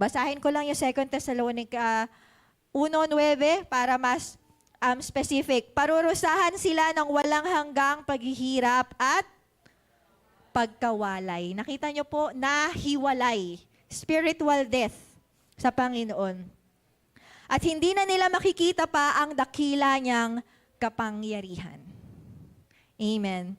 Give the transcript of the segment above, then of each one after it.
Basahin ko lang yung 2 Thessalonica 1.9 para mas um, specific. Parurusahan sila ng walang hanggang paghihirap at pagkawalay. Nakita nyo po, nahiwalay. Spiritual death sa Panginoon. At hindi na nila makikita pa ang dakila niyang kapangyarihan. Amen.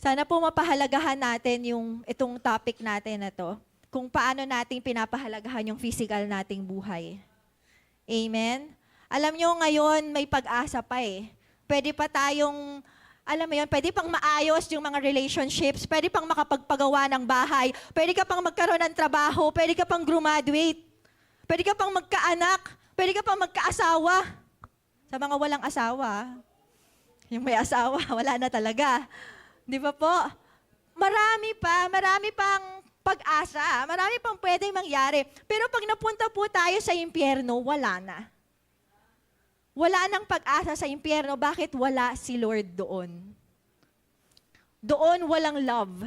Sana po mapahalagahan natin yung itong topic natin na to. Kung paano natin pinapahalagahan yung physical nating buhay. Amen? Alam nyo ngayon, may pag-asa pa eh. Pwede pa tayong, alam mo yun, pwede pang maayos yung mga relationships, pwede pang makapagpagawa ng bahay, pwede ka pang magkaroon ng trabaho, pwede ka pang graduate, pwede ka pang magkaanak, pwede ka pang magkaasawa. Sa mga walang asawa, yung may asawa, wala na talaga. Di ba po? Marami pa, marami pang pag-asa, marami pang pwedeng mangyari. Pero pag napunta po tayo sa impyerno, wala na. Wala nang pag-asa sa impyerno. Bakit wala si Lord doon? Doon walang love.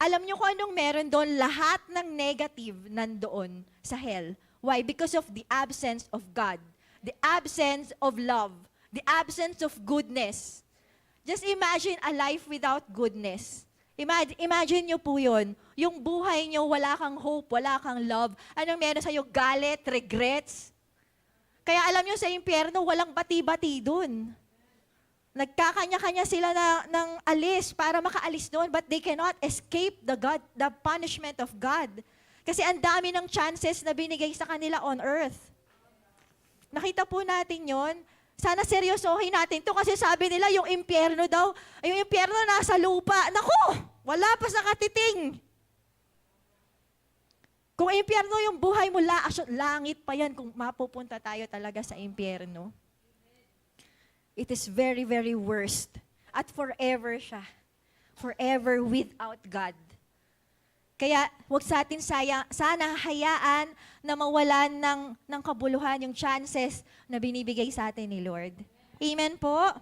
Alam niyo kung anong meron doon? Lahat ng negative nandoon sa hell. Why? Because of the absence of God. The absence of love. The absence of goodness. Just imagine a life without goodness. Imagine, imagine nyo po yun. Yung buhay nyo, wala kang hope, wala kang love. Anong meron sa'yo? Galit, regrets. Kaya alam nyo sa impyerno, walang bati-bati dun. Nagkakanya-kanya sila na, ng alis para makaalis doon, but they cannot escape the God, the punishment of God. Kasi ang dami ng chances na binigay sa kanila on earth. Nakita po natin yon. Sana seryosohin natin to kasi sabi nila yung impyerno daw, yung impyerno nasa lupa. Naku, wala pa sa katiting. Kung impyerno yung buhay mo, la, langit pa yan kung mapupunta tayo talaga sa impyerno. It is very, very worst. At forever siya. Forever without God. Kaya wag sa atin saya, sana hayaan na mawalan ng, ng kabuluhan yung chances na binibigay sa atin ni Lord. Amen po?